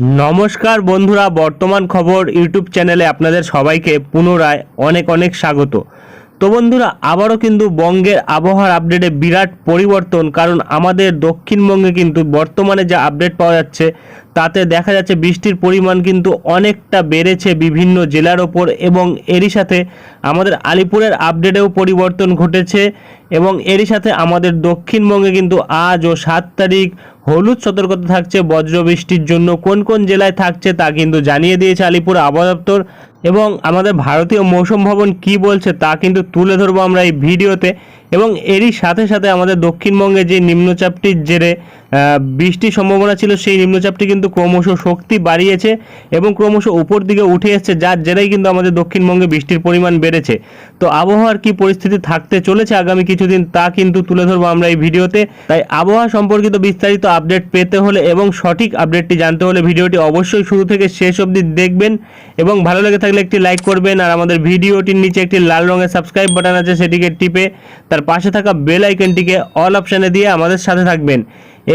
নমস্কার বন্ধুরা, বর্তমান খবর ইউটিউব চ্যানেলে আপনাদের সবাইকে পুনরায় অনেক অনেক স্বাগত। তো বন্ধুরা, আবারও কিন্তু বঙ্গের আবহাওয়ার আপডেটে বিরাট পরিবর্তন, কারণ আমাদের দক্ষিণবঙ্গে কিন্তু বর্তমানে যা আপডেট পাওয়া যাচ্ছে, তাতে দেখা যাচ্ছে বৃষ্টির পরিমাণ কিন্তু অনেকটা বেড়েছে বিভিন্ন জেলার ওপর এবং এরই সাথে আমাদের আলিপুরের আপডেটেও পরিবর্তন ঘটেছে এবং এরই সাথে আমাদের দক্ষিণবঙ্গে কিন্তু আজ ও সাত তারিখ হলুদ সতর্কতা থাকছে বজ্র বৃষ্টির জন্য কোন কোন জেলায় থাকছে তা কিন্তু জানিয়ে দিয়েছে আলিপুর আবহাওয়া দপ্তর। এবং আমাদের ভারতীয় মৌসুম ভবন কি বলছে তা কিন্তু তুলে ধরবো আমরা এই ভিডিওতে। এবং এরই সাথে সাথে আমাদের দক্ষিণবঙ্গে যে নিম্নচাপটির জেরে বৃষ্টির সম্ভাবনা ছিল, সেই নিম্নচাপটি কিন্তু ক্রমশ শক্তি বাড়িয়েছে এবং ক্রমশ উপর দিকে উঠে এসেছে, যার জেরেই কিন্তু আমাদের দক্ষিণবঙ্গে বৃষ্টির পরিমাণ বেড়েছে। তো আবহাওয়ার কি পরিস্থিতি থাকতে চলেছে আগামী কিছুদিন তা কিন্তু তুলে ধরবো আমরা এই ভিডিওতে। তাই আবহাওয়া সম্পর্কিত বিস্তারিত আপডেট পেতে হলে এবং সঠিক আপডেটটি জানতে হলে ভিডিওটি অবশ্যই শুরু থেকে শেষ অবধি দেখবেন এবং ভালো লেগে থাকলে একটি লাইক করবেন আর আমাদের ভিডিওটির নিচে একটি লাল রঙের সাবস্ক্রাইব বাটন আছে, সেটিকে টিপে তার পাশে থাকা বেল আইকনটিকে অল অপশানে দিয়ে আমাদের সাথে থাকবেন।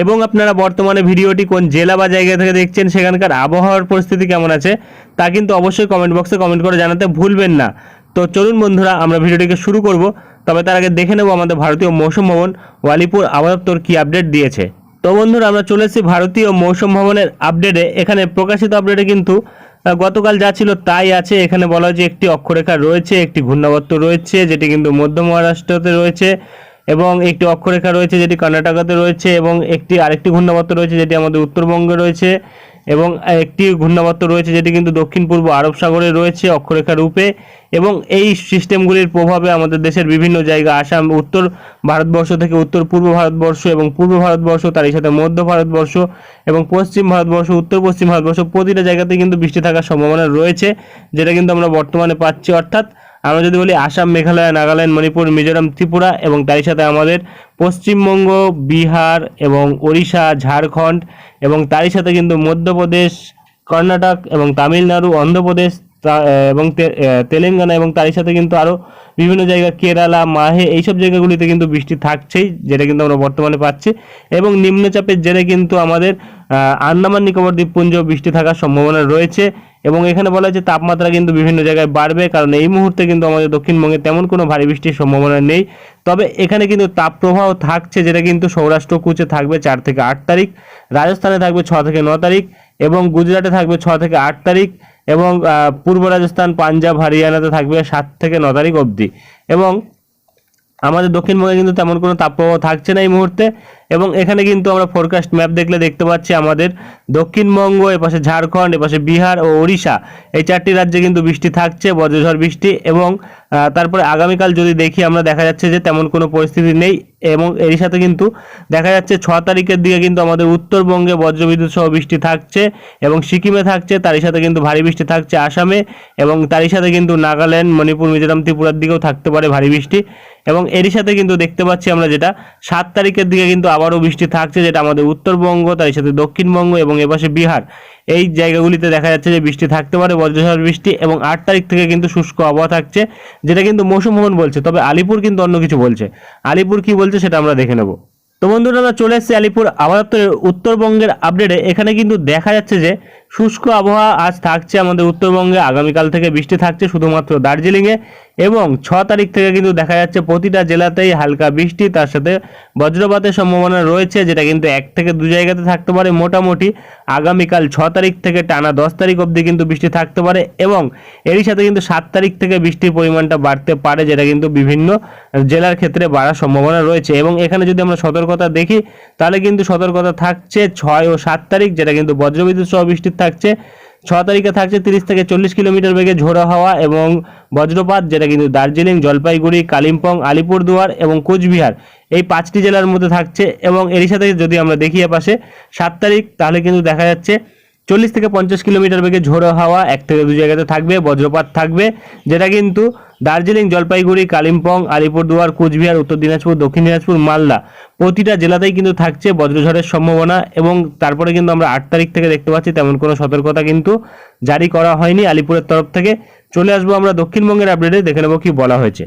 এবং আপনারা বর্তমানে ভিডিওটি কোন জেলা বা জায়গা থেকে দেখছেন, সেখানকার আবহাওয়ার পরিস্থিতি কেমন আছে, তা কিন্তু অবশ্যই কমেন্ট বক্সে কমেন্ট করে জানাতে ভুলবেন না। তো চলুন বন্ধুরা, আমরা ভিডিওটিকে শুরু করব। তবে তার আগে দেখে নেব আমাদের ভারতীয় মৌসুম ভবন, ওয়ালিপুর আবহাওয়া কি আপডেট দিয়েছে। তো বন্ধুরা, আমরা চলে এসেছি ভারতীয় মৌসুম ভবনের আপডেটে এখানে প্রকাশিত আপডেটে কিন্তু গতকাল যা ছিল তাই আছে। এখানে বলা হয়েছে একটি অক্ষরেখা রয়েছে, একটি ঘূর্ণাবর্ত রয়েছে, যেটি কিন্তু মধ্য মহারাষ্ট্রতে রয়েছে এবং একটি অক্ষরেখা রয়েছে যেটি কর্ণাটকাতে রয়েছে এবং একটি আরেকটি ঘূর্ণাবর্ত রয়েছে যেটি আমাদের উত্তরবঙ্গে রয়েছে। এবং একটি ঘূর্ণাবর্ত রয়েছে যেটি কিন্তু দক্ষিণ পূর্ব আরব সাগরে রয়েছে অক্ষরেখা রূপে এবং এই সিস্টেমগুলির প্রভাবে আমাদের দেশের বিভিন্ন জায়গা, আসাম, উত্তর ভারতবর্ষ থেকে উত্তর পূর্ব ভারতবর্ষ এবং পূর্ব ভারতবর্ষ তারই সাথে মধ্য ভারতবর্ষ এবং পশ্চিম ভারতবর্ষ উত্তর পশ্চিম ভারতবর্ষ প্রতিটা জায়গাতে কিন্তু বৃষ্টি থাকার সম্ভাবনা রয়েছে, যেটা কিন্তু আমরা বর্তমানে পাচ্ছি। অর্থাৎ আমরা যদি বলি আসাম, মেঘালয়, নাগাল্যান্ড, মণিপুর, মিজোরাম, ত্রিপুরা এবং তারই সাথে আমাদের পশ্চিমবঙ্গ, বিহার এবং ওড়িশা, ঝাড়খণ্ড এবং তারই সাথে কিন্তু মধ্যপ্রদেশ, কর্ণাটক এবং তামিলনাড়ু, অন্ধ্রপ্রদেশ এবং তেলেঙ্গানা এবং তারই সাথে কিন্তু আরও বিভিন্ন জায়গা, কেরালা, মাহে এইসব জায়গাগুলিতে কিন্তু বৃষ্টি থাকছেই, যেটা কিন্তু আমরা বর্তমানে পাচ্ছি এবং নিম্নচাপের জেরে কিন্তু আমাদের আন্দামান, নিকোবর দ্বীপপুঞ্জ বৃষ্টি থাকার সম্ভাবনা রয়েছে এবং এখানে বলা হয়েছে তাপমাত্রা কিন্তু বিভিন্ন জায়গায় বাড়বে, কারণ এই মুহূর্তে কিন্তু আমাদের দক্ষিণবঙ্গে তেমন কোনো ভারী বৃষ্টির সম্ভাবনা নেই। তবে এখানে কিন্তু তাপপ্রবাহ থাকছে, যেটা কিন্তু সৌরাষ্ট্র কুচে থাকবে চার থেকে আট তারিখ, রাজস্থানে থাকবে ছ থেকে ন তারিখ এবং গুজরাটে থাকবে ছ থেকে আট তারিখ এবং পূর্ব রাজস্থান, পাঞ্জাব, হরিয়ানাতে থাকবে সাত থেকে ন তারিখ অবধি। এবং আমাদের দক্ষিণবঙ্গে কিন্তু তেমন কোনো তাপপ্রবাহ থাকছে না এই মুহূর্তে। এবং এখানে কিন্তু আমরা ফোরকাস্ট ম্যাপ দেখলে দেখতে পাচ্ছি আমাদের দক্ষিণবঙ্গ এপাশে ঝাড়খণ্ড এপাশে বিহার ও ওড়িশা। এই চারটি রাজ্যে কিন্তু বৃষ্টি থাকছে, বজ্রঝড় বৃষ্টি এবং তারপরে আগামীকাল যদি দেখি আমরা দেখা যাচ্ছে যে তেমন কোনো পরিস্থিতি নেই এবং এরই সাথে কিন্তু দেখা যাচ্ছে ছ তারিখের দিকে কিন্তু আমাদের উত্তরবঙ্গে বজ্রবিদ্যুৎ সহ বৃষ্টি থাকছে এবং সিকিমে থাকছে, তারই সাথে কিন্তু ভারী বৃষ্টি থাকছে আসামে এবং তারই সাথে কিন্তু নাগাল্যান্ড, মণিপুর, মিজোরাম, ত্রিপুরার দিকেও থাকতে পারে ভারী বৃষ্টি এবং এরই সাথে কিন্তু দেখতে পাচ্ছি আমরা যেটা সাত তারিখের দিকে কিন্তু আবারও বৃষ্টি থাকছে, যেটা আমাদের উত্তরবঙ্গ, তার সাথে দক্ষিণবঙ্গ এবং এপাশে বিহার। এই জায়গাগুলিতে দেখা যাচ্ছে যে বৃষ্টি থাকতে পারে বজ্রঝড় বৃষ্টি এবং আট তারিখ থেকে কিন্তু শুষ্ক আবহাওয়া থাকছে, যেটা কিন্তু মৌসুম ভবন বলছে, তবে আলিপুর কিন্তু অন্য কিছু বলছে। আলিপুর কি বলছে সেটা আমরা দেখে নেব। তো বন্ধুরা, আমরা চলে এসেছি আলিপুর আবহাওয়া দপ্তরের উত্তরবঙ্গের আপডেটে এখানে কিন্তু দেখা যাচ্ছে যে শুষ্ক আবহাওয়া আজ থাকছে আমাদের উত্তরবঙ্গে, আগামীকাল থেকে বৃষ্টি থাকছে শুধুমাত্র দার্জিলিংয়ে এবং ছ তারিখ থেকে কিন্তু দেখা যাচ্ছে প্রতিটা জেলাতেই হালকা বৃষ্টি, তার সাথে বজ্রপাতের সম্ভাবনা রয়েছে, যেটা কিন্তু এক থেকে দু জায়গাতে থাকতে পারে মোটামুটি। আগামীকাল ছ তারিখ থেকে টানা দশ তারিখ অবধি কিন্তু বৃষ্টি থাকতে পারে এবং এরই সাথে কিন্তু সাত তারিখ থেকে বৃষ্টির পরিমাণটা বাড়তে পারে, যেটা কিন্তু বিভিন্ন জেলার ক্ষেত্রে বাড়ার সম্ভাবনা রয়েছে। এবং এখানে যদি আমরা সতর্কতা দেখি, তাহলে কিন্তু সতর্কতা থাকছে ছয় ও সাত তারিখ, যেটা কিন্তু বজ্রবিদ্যুৎ সহ বৃষ্টি থাকছে। ছ তারিখে থাকছে তিরিশ থেকে চল্লিশ কিলোমিটার বেগে ঝোড়ো হাওয়া এবং বজ্রপাত, যেটা কিন্তু দার্জিলিং, জলপাইগুড়ি, কালিম্পং, আলিপুরদুয়ার এবং কোচবিহার এই পাঁচটি জেলার মধ্যে থাকছে এবং এরই সাথে যদি আমরা দেখি এ পাশে, সাত তারিখ, তাহলে কিন্তু দেখা যাচ্ছে চল্লিশ থেকে পঞ্চাশ কিলোমিটার বেগে ঝোড়ো হাওয়া এক থেকে দু জায়গাতে থাকবে, বজ্রপাত থাকবে। যেটা কিন্তু দার্জিলিং, জলপাইগুড়ি, কালিম্পং, আলিপুরদুয়ার, কোচবিহার, উত্তর দিনাজপুর, দক্ষিণ দিনাজপুর, মালদা প্রতিটা জেলাতেই কিন্তু থাকছে বজ্রঝড়ের সম্ভাবনা এবং তারপরে কিন্তু আমরা আট তারিখ থেকে দেখতে পাচ্ছি তেমন কোনো সতর্কতা কিন্তু জারি করা হয়নি আলিপুরের তরফ থেকে। চলে আসব আমরা দক্ষিণবঙ্গের আপডেটে দেখে নেব কি বলা হয়েছে।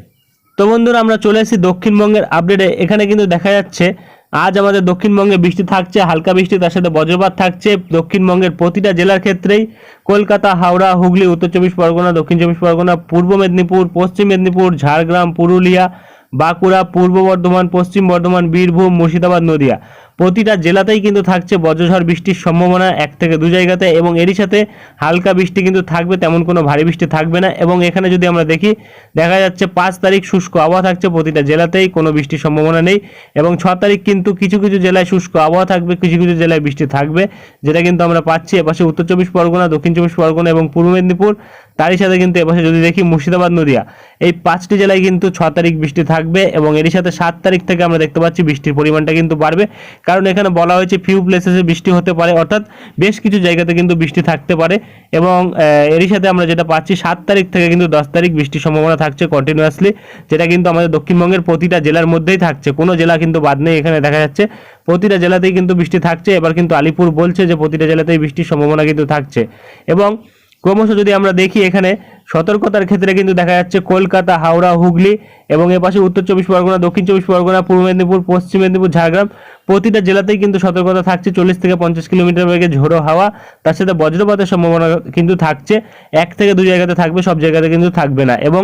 তো বন্ধুরা, আমরা চলে এসেছি দক্ষিণবঙ্গের আপডেটে এখানে কিন্তু দেখা যাচ্ছে আজ আমাদের দক্ষিণবঙ্গে বৃষ্টি থাকছে, হালকা বৃষ্টি, তার সাথে বজ্রপাত থাকছে। দক্ষিণবঙ্গের প্রতিটা জেলার ক্ষেত্রেই কলকাতা, হাওড়া, হুগলি, উত্তর চব্বিশ পরগনা, দক্ষিণ চব্বিশ পরগনা, পূর্ব মেদিনীপুর, পশ্চিম মেদিনীপুর, ঝাড়গ্রাম, পুরুলিয়া, বাঁকুড়া, পূর্ব বর্ধমান, পশ্চিম বর্ধমান, বীরভূম, মুর্শিদাবাদ, নদিয়া। প্রতিটা জেলাতেই কিন্তু থাকছে বজ্রঝড় বৃষ্টির সম্ভাবনা এক থেকে দু জায়গাতে এবং এরই সাথে হালকা বৃষ্টি কিন্তু থাকবে, তেমন কোনো ভারী বৃষ্টি থাকবে না। এবং এখানে যদি আমরা দেখি, দেখা যাচ্ছে পাঁচ তারিখ শুষ্ক আবহাওয়া থাকছে প্রতিটা জেলাতেই, কোনো বৃষ্টির সম্ভাবনা নেই। এবং ছ তারিখ কিন্তু কিছু কিছু জেলায় শুষ্ক আবহাওয়া থাকবে, কিছু কিছু জেলায় বৃষ্টি থাকবে। যেটা কিন্তু আমরা পাচ্ছি এপাশে উত্তর চব্বিশ পরগনা, দক্ষিণ চব্বিশ পরগনা এবং পূর্ব মেদিনীপুর। তারই সাথে কিন্তু এপাশে যদি দেখি, মুর্শিদাবাদ, নদিয়া। এই পাঁচটি জেলায় কিন্তু ছ তারিখ বৃষ্টি থাকবে এবং এরই সাথে সাত তারিখ থেকে আমরা দেখতে পাচ্ছি বৃষ্টির পরিমাণটা কিন্তু বাড়বে। কারণ এখানে বলা হয়েছে ফিউ প্লেসেসে বৃষ্টি হতে পারে, অর্থাৎ বেশ কিছু জায়গাতে কিন্তু বৃষ্টি থাকতে পারে এবং এরই সাথে আমরা যেটা পাচ্ছি সাত তারিখ থেকে কিন্তু দশ তারিখ বৃষ্টির সম্ভাবনা থাকছে কন্টিনিউয়াসলি যেটা কিন্তু আমাদের দক্ষিণবঙ্গের প্রতিটা জেলার মধ্যেই থাকছে। কোনো জেলা কিন্তু বাদ নেই এখানে দেখা যাচ্ছে। প্রতিটা জেলাতেই কিন্তু বৃষ্টি থাকছে। এবার কিন্তু আলিপুর বলছে যে প্রতিটা জেলাতেই বৃষ্টির সম্ভাবনা কিন্তু থাকছে। এবং ক্রমশ যদি আমরা দেখি এখানে, সতর্কতার ক্ষেত্রে কিন্তু দেখা যাচ্ছে কলকাতা, হাওড়া, হুগলি এবং এপাশে উত্তর চব্বিশ পরগনা, দক্ষিণ চব্বিশ পরগনা, পূর্ব মেদিনীপুর, পশ্চিম মেদিনীপুর, ঝাড়গ্রাম। প্রতিটা জেলাতেই কিন্তু সতর্কতা থাকছে। চল্লিশ থেকে পঞ্চাশ কিলোমিটার বেগে ঝোড়ো হাওয়া, তার সাথে বজ্রপাতের সম্ভাবনা কিন্তু থাকছে। এক থেকে দুই জায়গাতে থাকবে, সব জায়গাতে কিন্তু থাকবে না। এবং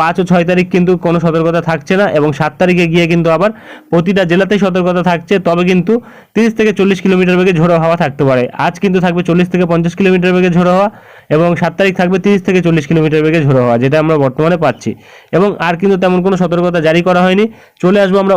পাঁচ ও ছয় তারিখ কিন্তু কোনো সতর্কতা থাকছে না এবং সাত তারিখে গিয়ে কিন্তু আবার প্রতিটা জেলাতেই সতর্কতা থাকছে। তবে কিন্তু তিরিশ থেকে চল্লিশ কিলোমিটার বেগে ঝোড়ো হাওয়া থাকতে পারে। আজ কিন্তু থাকবে চল্লিশ থেকে পঞ্চাশ কিলোমিটার বেগে ঝোড়ো হাওয়া এবং সাত তারিখ থাকবে তিরিশ থেকে চল্লিশ কিলোমিটার বেগে ঝোড়ো হাওয়া, যেটা আমরা বর্তমানে পাচ্ছি। এবং আর কিন্তু তেমন কোনো সতর্কতা জারি করা হয়নি। চলে আসব আমরা